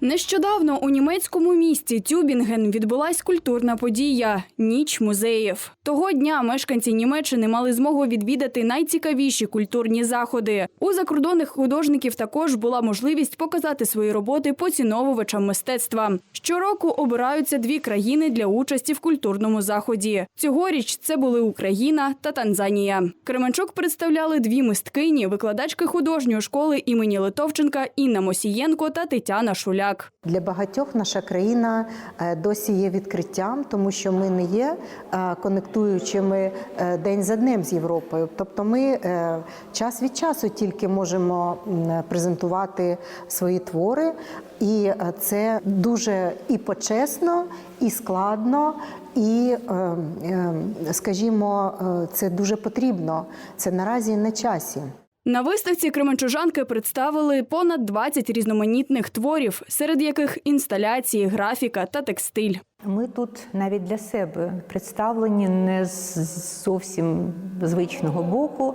Нещодавно у німецькому місті Тюбінген відбулась культурна подія Ніч музеїв. Того дня мешканці Німеччини мали змогу відвідати найцікавіші культурні заходи. У закордонних художників також була можливість показати свої роботи поціновувачам мистецтва. Щороку обираються дві країни для участі в культурному заході. Цьогоріч це були Україна та Танзанія. Кременчук представляли дві мисткині, викладачки художньої школи імені Литовченка Інна Мосієнко та Тетяна Шуляк. Для багатьох наша країна е, досі є відкриттям, тому що ми не є е, конектуючими е, день за днем з Європою. Тобто, ми час від часу тільки можемо презентувати свої твори, і це дуже і почесно, і складно, і, скажімо, це дуже потрібно. Це наразі на часі. На виставці кременчужанки представили понад 20 різноманітних творів, серед яких інсталяції, графіка та текстиль. Ми тут навіть для себе представлені не з зовсім звичного боку,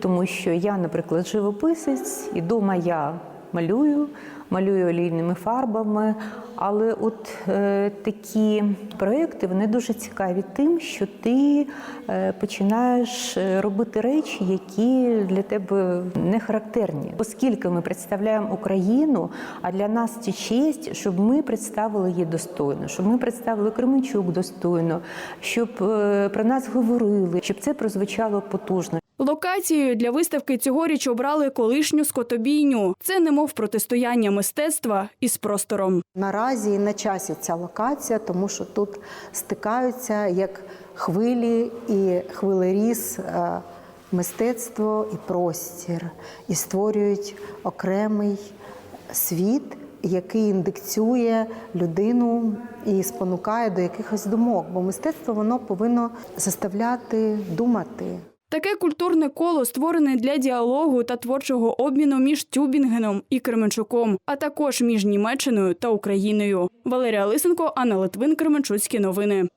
тому що я, наприклад, живописець, і дома я малюю, малюю олійними фарбами. Але от е, такі проекти вони дуже цікаві тим, що ти е, починаєш е, робити речі, які для тебе не характерні. Оскільки ми представляємо Україну, а для нас це честь, щоб ми представили її достойно, щоб ми представили Кременчук достойно, щоб е, про нас говорили, щоб це прозвучало потужно. Локацією для виставки цьогоріч обрали колишню скотобійню. Це немов протистояння мистецтва із простором. Наразі на часі ця локація, тому що тут стикаються як хвилі і хвилеріз, е, мистецтво і простір, і створюють окремий світ, який індикціює людину і спонукає до якихось думок. Бо мистецтво воно повинно заставляти думати. Таке культурне коло створене для діалогу та творчого обміну між Тюбінгеном і Кременчуком, а також між Німеччиною та Україною. Валерія Лисенко, Анна Литвин, Кременчуцькі новини.